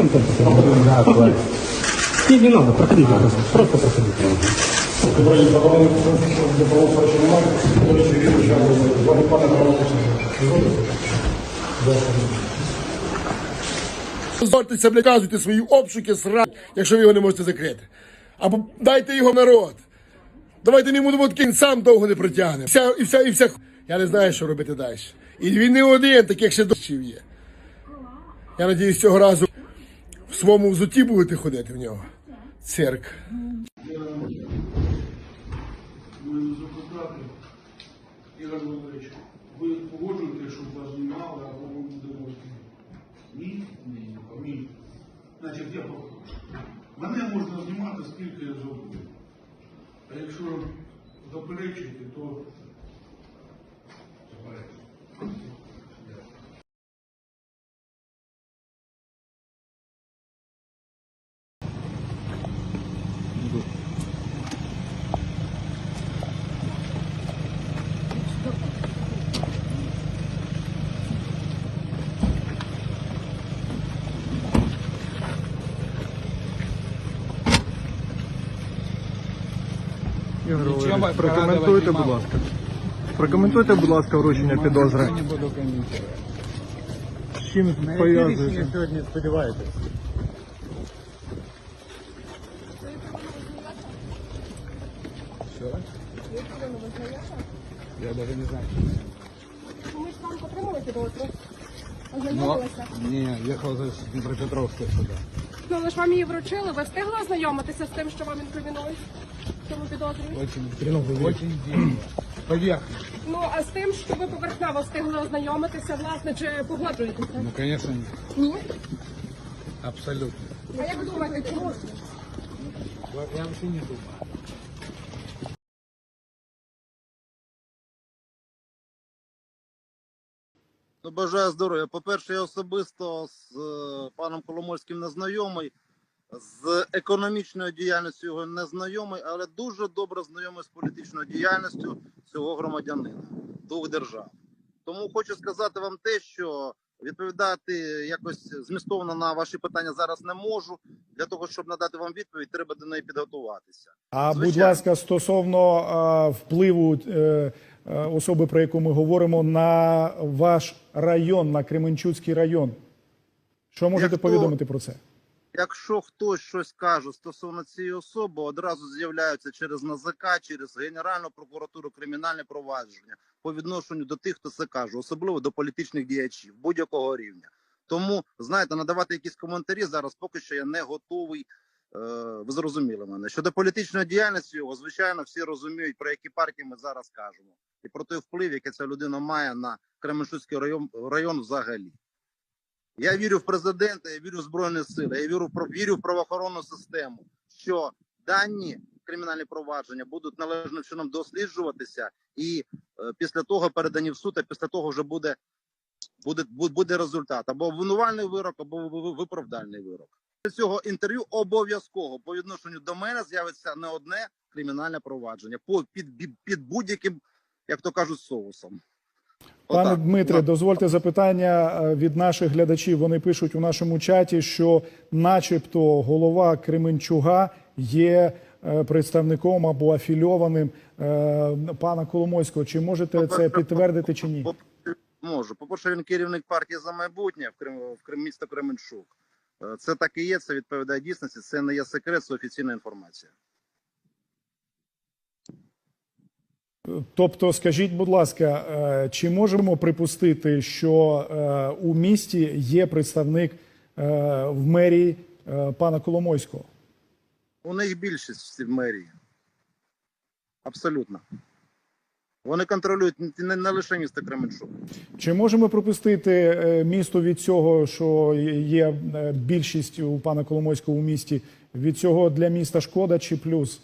Зачем там проходить? Не, не надо, проходите просто. Просто проходите. Зортеся, блядь, свої обшуки, срать, якщо ви його не можете закрити. Або дайте його народ. Давайте йому думати, кінь сам довго не протягне. Вся, і вся, і вся. Я не знаю, що робити далі. І він не один, таких ще дощів є. Я надіюсь, цього разу в своєму взуті будете ходити в нього. Цирк. Мої депутати, Ігор Володимирович, ви погоджуєте, щоб вас знімали, або ми будемо Ні? Ні. Ні. Значить, я погоджую. Мене можна знімати, скільки я зроблю. А якщо заперечуєте, Валерійович, прокоментуйте, будь ласка. Прокоментуйте, будь ласка, вручення підозри. Не буду комментировать. З чим пов'язується? сьогодні сподіваєтесь? Я даже не знаю. Ми ж вам отримали підозру. Но, Ознайомилися. не, ехал из Днепропетровска сюда. Ну, але ж вам її вручили. Ви встигли ознайомитися з тим, що вам інкримінують? Чому підозрюють? Очень, очень дивно. Поверхно. Ну, а з тим, що ви поверхнево встигли ознайомитися, власне, чи погоджуєтеся? Ну, конечно, нет. Ні. Абсолютно. А як думаєте, чому? Я вообще не думаю. Ну, бажаю здоров'я. По-перше, я особисто з е, паном Коломойським не знайомий. З економічною діяльністю його не знайомий, але дуже добре знайомий з політичною діяльністю цього громадянина двох держав. Тому хочу сказати вам те, що відповідати якось змістовно на ваші питання зараз не можу. Для того, щоб надати вам відповідь, треба до неї підготуватися. А будь ласка, стосовно е, впливу е, е, особи, про яку ми говоримо, на ваш район, на Кременчуцький район. Що можете Як то- повідомити про це? Якщо хтось щось каже стосовно цієї особи, одразу з'являються через НАЗК, через Генеральну прокуратуру кримінальне провадження по відношенню до тих, хто це каже, особливо до політичних діячів будь-якого рівня. Тому знаєте, надавати якісь коментарі зараз поки що я не готовий. Е, ви зрозуміли мене щодо політичної діяльності його, звичайно, всі розуміють про які партії ми зараз кажемо, і про той вплив, який ця людина має на Кременчуцький район, район взагалі. Я вірю в президента, я вірю в збройні сили, я вірю в вірю в правоохоронну систему, що дані кримінальні провадження будуть належним чином досліджуватися, і е, після того передані в суд, а після того вже буде, буде, бу- буде результат або обвинувальний вирок, або ви- ви- виправдальний вирок. Після цього інтерв'ю обов'язково по відношенню до мене з'явиться не одне кримінальне провадження по під, під будь-яким, як то кажуть, соусом. Пане Дмитре, дозвольте запитання е, від наших глядачів. Вони пишуть у нашому чаті, що, начебто, голова Кременчуга є е, представником або афільованим е, пана Коломойського. Чи можете це підтвердити чи ні? Можу. По-перше, він керівник партії за майбутнє в Крим в Крим місто Кременчук. Це так і є, це відповідає дійсності. Це не є секрет, це офіційна інформація. Тобто, скажіть, будь ласка, е, чи можемо припустити, що е, у місті є представник е, в мерії пана Коломойського? У них більшість в мерії. Абсолютно. Вони контролюють не, не лише місто Кременчук. Чи можемо припустити місто від цього, що є більшість у пана Коломойського у місті? Від цього для міста шкода чи плюс?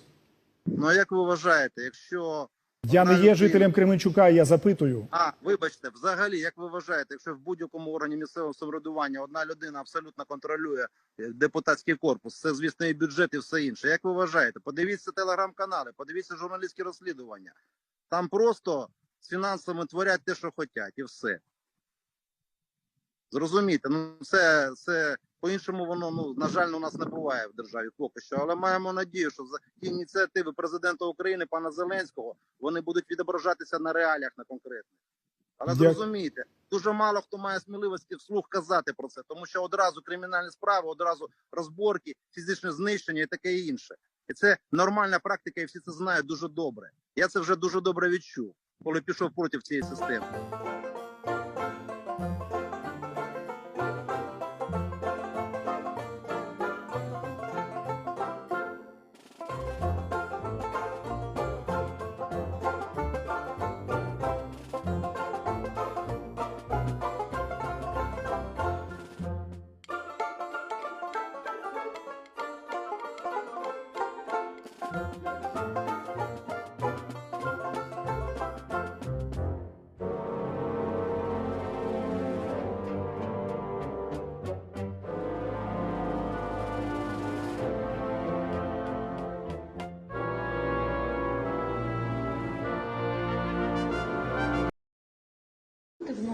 Ну а як ви вважаєте, якщо Я не є людина- жителем Кременчука, я запитую. А, вибачте, взагалі, як ви вважаєте, якщо в будь-якому органі місцевого самоврядування одна людина абсолютно контролює е, депутатський корпус, це звісно і бюджет, і все інше. Як ви вважаєте? Подивіться телеграм-канали, подивіться журналістські розслідування. Там просто з фінансами творять те, що хочуть, і все. Зрозумійте, ну це, це по-іншому воно ну на жаль у нас не буває в державі поки що. Але маємо надію, що за ті ініціативи президента України пана Зеленського вони будуть відображатися на реаліях на конкретних. Але Дякую. зрозумійте, дуже мало хто має сміливості вслух казати про це, тому що одразу кримінальні справи, одразу розборки, фізичне знищення і таке інше. І це нормальна практика, і всі це знають дуже добре. Я це вже дуже добре відчув, коли пішов проти цієї системи.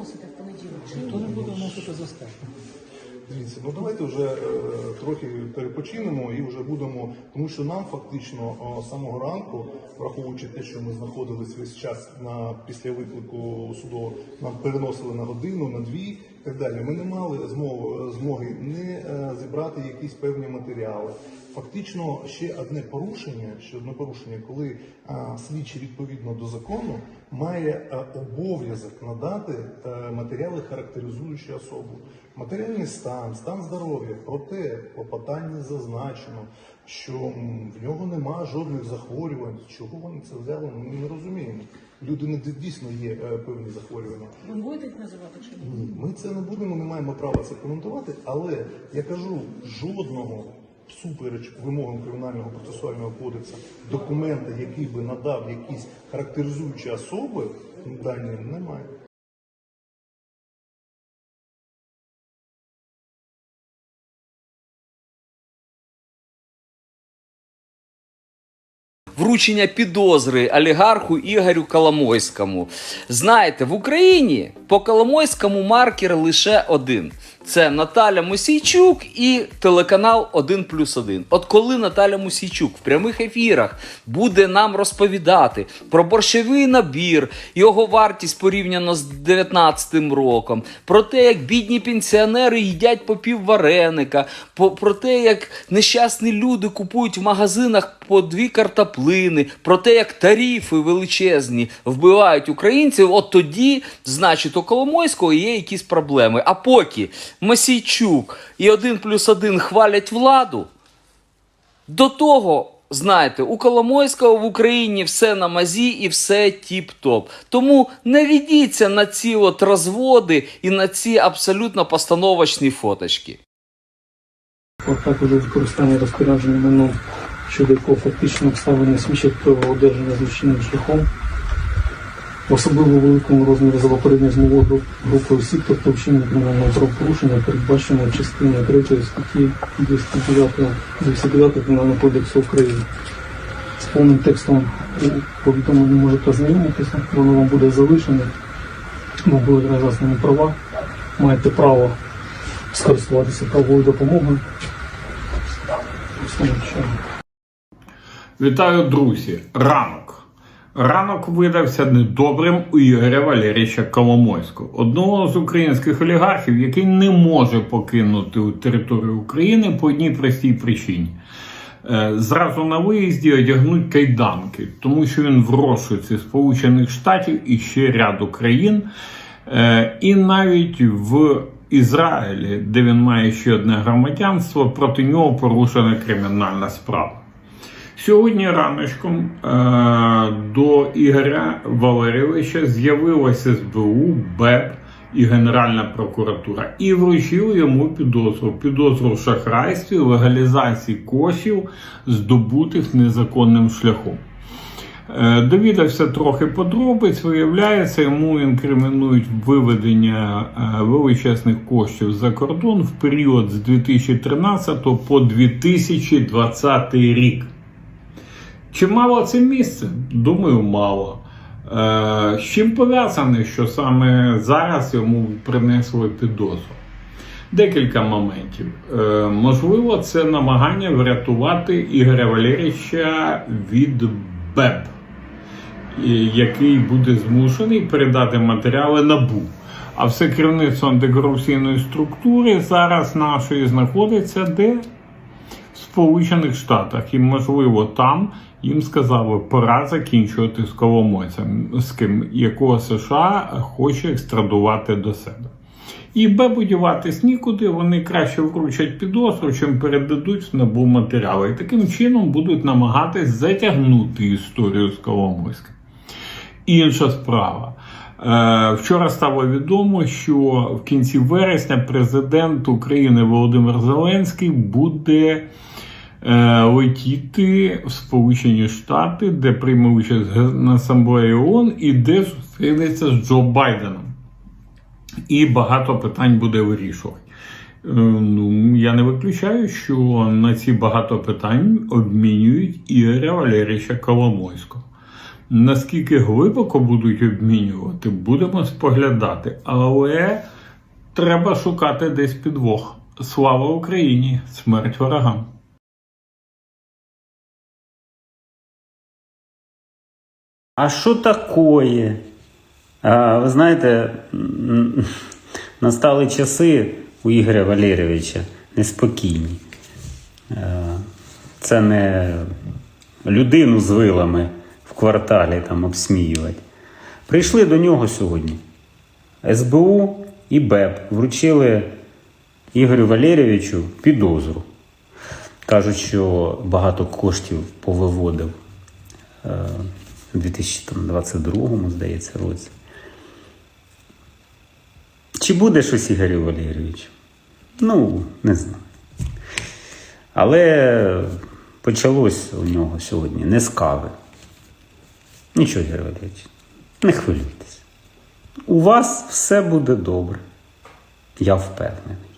Вносити в понеділок? Чи Хто не буде вносити застав? Дивіться, ну давайте вже е, трохи перепочинемо і вже будемо, тому що нам фактично з самого ранку, враховуючи те, що ми знаходились весь час на після виклику судового, нам переносили на годину, на дві і так далі. Ми не мали змоги, змоги не е, зібрати якісь певні матеріали. Фактично, ще одне порушення, ще одне порушення, коли а, слідчий відповідно до закону має е, обов'язок надати е, матеріали, характеризуючі особу. Матеріальний стан, стан здоров'я, проте по зазначено, що в нього нема жодних захворювань. Чого вони це взяли, ми не розуміємо. Люди не дійсно є е, певні захворювання. ви будете їх називати чи? Ні, ми це не будемо, не маємо права це коментувати, але я кажу, жодного всупереч вимогам кримінального процесуального кодексу документа, який би надав якісь характеризуючі особи, дані немає. вручення підозри олігарху Ігорю Коломойському. Знаєте, в Україні по Коломойському маркер лише один. Це Наталя Мосійчук і телеканал 1 плюс 1. От коли Наталя Мосійчук в прямих ефірах буде нам розповідати про борщовий набір, його вартість порівняно з 19 роком, про те, як бідні пенсіонери їдять по пів вареника, про те, як нещасні люди купують в магазинах по дві картоплини, про те, як тарифи величезні вбивають українців, от тоді, значить, у Коломойського є якісь проблеми. А поки Масійчук і 1 плюс 1 хвалять владу, до того, знаєте, у Коломойського в Україні все на мазі і все тіп-топ. Тому не ведіться на ці от розводи і на ці абсолютно постановочні фоточки. От також використання розпорядження майном, щодо якого фактично обставини свідчать про одержання злочинним шляхом, особливо великому розмірі за попередньо змовою груп- групи осіб, тобто вчинення кримінального правопорушення, передбачено частиною 3 статті 209 209 Кримінального кодексу України. З повним текстом у повідомленні можете ознайомитися, воно вам буде залишене, вам будуть роз'яснені права, маєте право скористуватися правовою допомогою. Вітаю, друзі! Ранок. Ранок видався недобрим у Ігоря Валерійовича Коломойського, одного з українських олігархів, який не може покинути територію України по одній простій причині. Е, Зразу на виїзді одягнуть кайданки, тому що він в розшуці Сполучених Штатів і ще ряду країн. Е, І навіть в Ізраїлі, де він має ще одне громадянство, проти нього порушена кримінальна справа. Сьогодні раночком е, до Ігоря Валерійовича з'явилося СБУ, БЕП і Генеральна прокуратура і вручили йому підозру. Підозру в шахрайстві, легалізації коштів, здобутих незаконним шляхом. Е, Довідався трохи подробиць, виявляється, йому інкримінують виведення е, величезних коштів за кордон в період з 2013 по 2020 рік. Чи мало це місце? Думаю, мало. Е, з чим пов'язане, що саме зараз йому принесли підозру? Декілька моментів. Е, можливо, це намагання врятувати Ігоря Валерійовича від БЕБ, і- який буде змушений передати матеріали НАБУ. А все керівництво антикорупційної структури зараз нашої знаходиться де? Сполучених Штатах. І, можливо, там їм сказали, пора закінчувати з Коломойцем, якого США хоче екстрадувати до себе. І БЕБу діватись нікуди, вони краще вручать підозру, чим передадуть в набу матеріали. І таким чином будуть намагатись затягнути історію з Коломойським. Інша справа. Е, Вчора стало відомо, що в кінці вересня президент України Володимир Зеленський буде е, летіти в Сполучені Штати, де прийме участь в асамблеї ООН і де зустрінеться з Джо Байденом. І багато питань буде вирішувати. Е, Ну, я не виключаю, що на ці багато питань обмінюють Ігоря Валерійовича Коломойського. Наскільки глибоко будуть обмінювати, будемо споглядати. Але треба шукати десь підвох. Слава Україні! Смерть ворогам! А що такое? А, ви знаєте, настали часи у Ігоря Валерійовича неспокійні. Це не людину з вилами в кварталі там обсміювати. Прийшли до нього сьогодні. СБУ і БЕП вручили Ігорю Валерійовичу підозру. Кажуть, що багато коштів повиводив е, у 2022, здається, році. Чи буде щось Ігорю Валерійовичу? Ну, не знаю. Але почалось у нього сьогодні не з кави. Нічого, Ігор Валерійович, не хвилюйтесь. У вас все буде добре. Я впевнений.